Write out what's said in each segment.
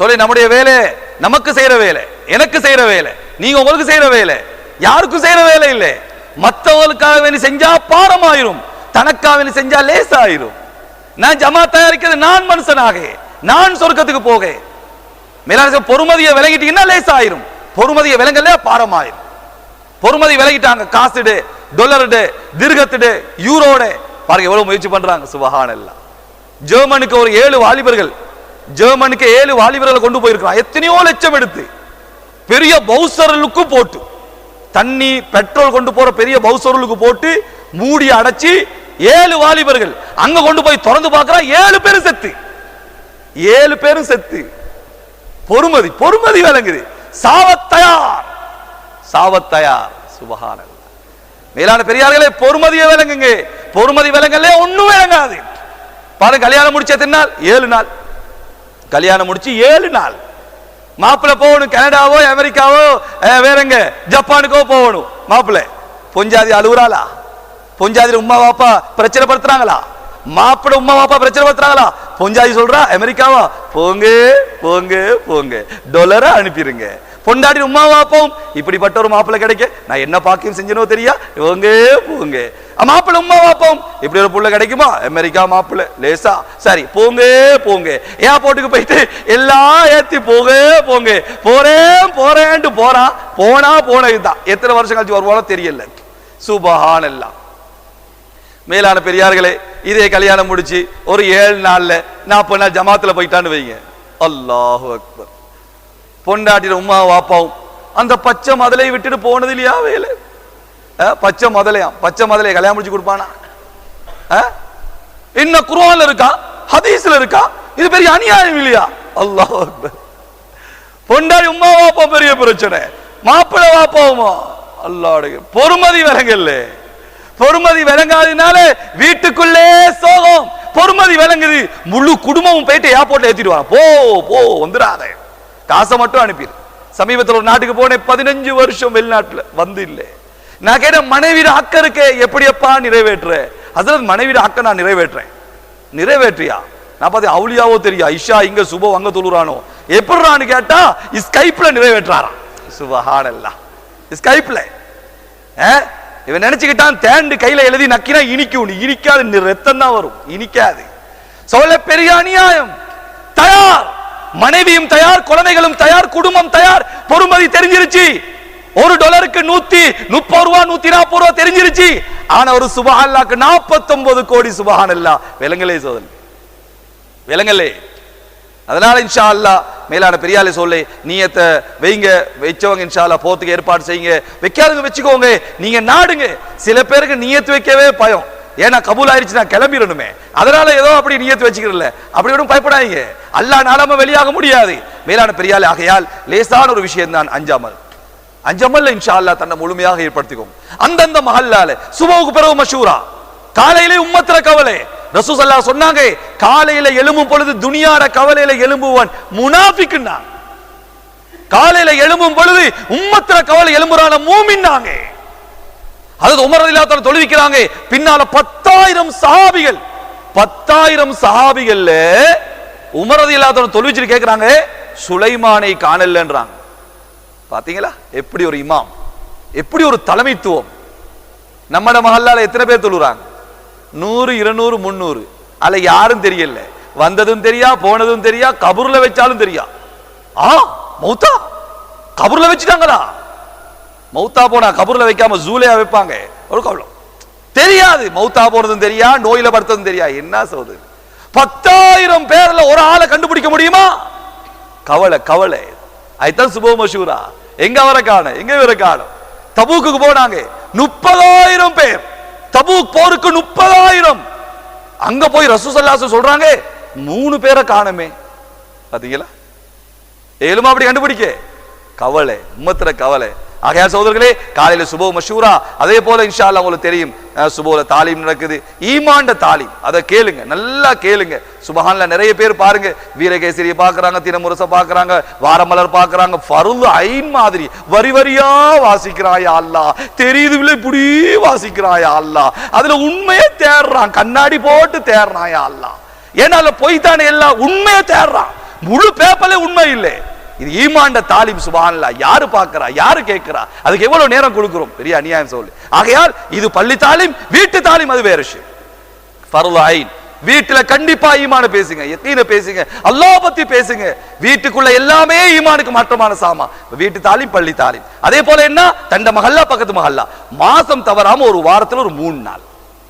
சொல்லி நம்முடைய வேலை நமக்கு செய்யற வேலை எனக்கு செய்யற வேலை நீங்க உங்களுக்கு செய்யற வேலை யாருக்கும் செய்யற வேலை இல்லை. மற்றவங்களுக்காக வேண்டி செஞ்சா பாரமாயிரும் தனக்காக வேண்டி செஞ்சா லேசாயிரும். நான் ஜமா தயாரிக்கிறது நான் மனுஷனாக நான் சொர்க்கத்துக்கு போக. மேலான பொறுமதியை விளங்கிட்டீங்கன்னா லேசாயிரும். பொறுமதியை விளங்கல பாரமாயிரும். பொறுமதி விலகிட்டாங்க காசுடு டொலருடு திருகத்துடு யூரோடு. பாருங்க எவ்வளவு முயற்சி பண்றாங்க சுபஹான் எல்லாம் ஜெர்மனுக்கு ஒரு ஏழு வாலிபர்கள் ஜெர்மனுக்கு ஏழு வாலிபர்களை கொண்டு போயிருக்கிறான். எத்தனையோ லட்சம் எடுத்து. பெரிய பௌசரலுக்கு போட்டு. தண்ணி பெட்ரோல் கொண்டு போற பெரிய பௌசரலுக்கு போட்டு மூடி அடைச்சி ஏழு வாலிபர்கள் அங்க கொண்டு போய் திறந்து பார்க்கிறான். ஏழு பேரும் செத்து. ஏழு பேரும் செத்து. பொறுமதி பொறுமதி விளங்குது. சாவத்தயார். சாவத்தயார். சுபகான மேலான பெரியார்களே பொறுமதியை விளங்குங்க. பொறுமதி விளங்கலே ஒண்ணும் விளங்காது. பாருங்க கல்யாணம் முடிச்ச தின்னால் ஏழு நாள். கல்யாணம் முடிச்சு ஏழு நாள். மாப்பிள்ள போகணும் கனடாவோ அமெரிக்காவோ வேறங்க ஜப்பானுக்கோ போகணும். மாப்பிள்ள பொஞ்சாதி அழுகுறாளா? பொஞ்சாதி உமா பாப்பா பிரச்சனை படுத்துறாங்களா மாப்பிள்ளை உமா பாப்பா பிரச்சனை படுத்துறாங்களா பொஞ்சாதி சொல்றா அமெரிக்காவா? போங்க போங்க போங்க. டொலரை அனுப்பிடுங்க பொண்டாடி உமா வாப்பாவும் இப்படிப்பட்ட ஒரு மாப்பிள்ளை கிடைக்க நான் என்ன பாக்கியம் செஞ்சனோ தெரியா? இவங்க போங்க. அஹ், மாப்பிள்ளை உமா வாப்பாவும் இப்படி ஒரு புள்ள கிடைக்குமா? அமெரிக்கா மாப்பிள்ளை லேசா. சரி போங்க போங்க. ஏர்போர்ட்டுக்கு போயிட்டு எல்லாம் ஏத்தி போக போங்க. போறேன் போறேன்ட்டு போறான் போனா போனதுதான். எத்தனை வருஷம் கழிச்சு வருவானோ தெரியல. சுபஹான் எல்லாம் மேலான பெரியார்களே இதே கல்யாணம் முடிச்சு ஒரு ஏழு நாள்ல நாற்பது நாள் ஜமாத்துல போயிட்டான்னு வைங்க. அல்லாஹு அக்பர். பொண்டாட்டி உமா வாப்பாவும். அந்த பச்சை மதலை விட்டுட்டு போனது இல்லையா வேலை? பச்சை மதலையாம் பச்சை மதலையை கல்யாணம் முடிச்சு கொடுப்பானா? என்ன இன்னும் இருக்கா? ஹதீஸ்ல இருக்கா? இது பெரிய அநியாயம் இல்லையா? அல்லாஹ் அக்பர். பொண்டாடி உமா வாப்பா பெரிய பிரச்சனை. மாப்பிள்ளை வாப்பாவுமா? அல்லாடு பொறுமதி விலங்கல்ல பொறுமதி விளங்காதனால வீட்டுக்குள்ளே சோகம். பொறுமதி விளங்குது. முழு குடும்பமும் போயிட்டு ஏர்போர்ட்ல ஏத்திட்டு வா போ போ வந்துடாதே. காசை மட்டும் அனுப்பிடு. சமீபத்தில் ஒரு நாட்டுக்கு போனேன் பதினஞ்சு வருஷம் வெளிநாட்டுல வந்து இல்லை. நான் கேட்ட மனைவி அக்க இருக்கே எப்படியப்பா நிறைவேற்ற ஹசரத் மனைவிட அக்க நான் நிறைவேற்றேன் நிறைவேற்றியா? நான் பார்த்து அவளியாவோ தெரியா? இஷா இங்க சுபோ அங்க தொழுறானோ? எப்படிறான்னு கேட்டா ஸ்கைப்ல நிறைவேற்றாராம். சுபஹானல்லா. ஸ்கைப்ல. இவன் நினைச்சுக்கிட்டான் தேண்டு கையில எழுதி நக்கினா இனிக்கும். இனிக்காது நி- ரத்தம் தான் வரும். இனிக்காது. சொல்ல பெரிய அநியாயம். தயார். மனைவியும் தயார் குழந்தைகளும் தயார் குடும்பம் தயார். பொறுமதி தெரிஞ்சிருச்சு. ஒரு டாலருக்கு நூத்தி முப்பது ரூபா நூத்தி நாற்பது ரூபா தெரிஞ்சிருச்சு. ஆனா ஒரு சுபஹால்லாக்கு நாற்பத்தொன்பது கோடி சுபஹானல்லா. விலங்கலே சோதனை. விலங்கல்லே அதனால இன்ஷா அல்லாஹ் மேலான பெரியாலே சொல்லு நீயத்தை வைங்க வச்சவங்க இன்ஷா அல்லா போத்துக்கு ஏற்பாடு செய்யுங்க. வைக்காதவங்க வச்சுக்கோங்க. நீங்க நாடுங்க. சில பேருக்கு நீயத்து வைக்கவே பயம். ஏன்னா கபூல் ஆயிடுச்சு நான் கிளம்பிடணுமே. அதனால ஏதோ அப்படி நியத்து வச்சுக்கிறல அப்படி ஒன்றும் பயப்படாதீங்க. அல்லா நாளாம வெளியாக முடியாது. மேலான பெரியால் ஆகையால் லேசான ஒரு விஷயம் தான் அஞ்சாமல். அஞ்சமல்ல இன்ஷா அல்லாஹ் தன்னை முழுமையாக ஏற்படுத்திக்கும். அந்தந்த மஹல்லால சுபவுக்கு பிறகு மஷூரா. காலையிலே உம்மத்திர கவலை. ரசூசல்லா சொன்னாங்க காலையில எழும்பும் பொழுது துனியார கவலையில எழும்புவான் முனாஃபிக்குன்னா காலையில எழும்பும் பொழுது உம்மத்திர கவலை எழும்புறான மூமின்னாங்க. அதாவது உமர் இல்லாத தொழுவிக்கிறாங்க. பின்னால பத்தாயிரம் சஹாபிகள். பத்தாயிரம் சஹாபிகள்ல உமர் இல்லாத தொழுவிச்சு கேட்கிறாங்க சுலைமானை காணலன்றாங்க. பாத்தீங்களா? எப்படி ஒரு இமாம் எப்படி ஒரு தலைமைத்துவம். நம்மட மஹல்லால எத்தனை பேர் தொழுறாங்க? நூறு இருநூறு முந்நூறு அல்ல யாரும் தெரியல. வந்ததும் தெரியா போனதும் தெரியா கபூர்ல வச்சாலும் தெரியா. ஆ மௌத்தா? கபூர்ல வச்சுட்டாங்களா? மௌத்தா போனா கபூர்ல வைக்காம ஜூலையா வைப்பாங்க. ஒரு கவலம் தெரியாது. மௌத்தா போனதும் தெரியா நோயில படுத்ததும் தெரியா. என்ன சொல்றது? பத்தாயிரம் பேர்ல ஒரு ஆளை கண்டுபிடிக்க முடியுமா? கவலை கவலை. அதுதான் சுபோ மஷூரா எங்க வர காணும்? எங்க இவரை காணும்? தபூக்கு போனாங்க. முப்பதாயிரம் பேர். தபூக் போருக்கு முப்பதாயிரம். அங்க போய் ரசூசல்லாசு சொல்றாங்க மூணு பேரை காணுமே. பாத்தீங்களா? ஏழுமா அப்படி கண்டுபிடிக்க? கவலை. உம்மத்துல கவலை. ஆகையா சகோதரர்களே காலையில சுபோ மஷூரா. அதே போல இன்ஷா அல்லாஹ் உங்களுக்கு தெரியும் சுபோல தாலீம் நடக்குது. ஈமாண்ட தாலீம். அதை கேளுங்க நல்லா கேளுங்க. சுபஹான்ல நிறைய பேர் பாருங்க. வீரகேசரியை பார்க்குறாங்க தினமுரசை பாக்குறாங்க வாரமலர் பாக்குறாங்க ஃபருது ஐன் மாதிரி வரி வரியா வாசிக்கிறாயா அல்லா தெரியுது இல்லை இப்படி வாசிக்கிறாயா அல்லா அதுல உண்மையை தேடுறான் கண்ணாடி போட்டு தேடுறாயா அல்லா ஏன்னா அதுல பொய் தானே எல்லாம் உண்மையை தேடுறான். முழு பேப்பர்ல உண்மை இல்லை. இது ஈமாண்ட தாலிம் சுபான்ல யாரு பார்க்கறா? யாரு கேட்கிறா? அதுக்கு எவ்வளவு நேரம் கொடுக்கிறோம்? பெரிய அநியாயம் சொல்லு. ஆகையால் இது பள்ளி தாலிம் வீட்டு தாலிம் அது வேற விஷயம். வீட்டுல கண்டிப்பா ஈமான பேசுங்க. எத்தீன பேசுங்க? அல்லாஹ் பத்தி பேசுங்க. வீட்டுக்குள்ள எல்லாமே ஈமானுக்கு மாற்றமான சாமா. வீட்டு தாலிம் பள்ளி தாலிம். அதே போல என்ன? தண்ட மகல்லா பக்கத்து மஹல்லா. மாசம் தவறாம ஒரு வாரத்துல ஒரு மூணு நாள்.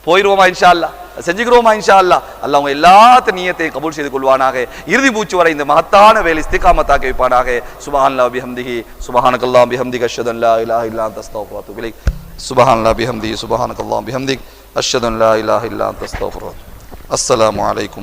போயிருவோமா இன்ஷா அல்லா செஞ்சுக்கிறோமா இன்ஷா அல்லா அல்ல அவங்க எல்லாத்த நீயத்தையும் கபூல் செய்து கொள்வானாக. இறுதி மூச்சு வரை இந்த மகத்தான வேலை ஸ்திகாம தாக்கி வைப்பானாக. சுபஹானல்லாஹ் பிஹம்திஹி சுபஹானக்கல்லாஹ் பிஹம்திக அஷ்ஹது அன் லா இலா இல்லா அன்த அஸ்தக்ஃபிருக வ அத்தூபு இலைக். சுபஹானல்லாஹ் பிஹம்திஹி சுபஹானக்கல்லாஹ் பிஹம்திக் அஷ்ஹது லா இலா இல்லா அன்த அஸ்ஸலாமு அலைக்கும்.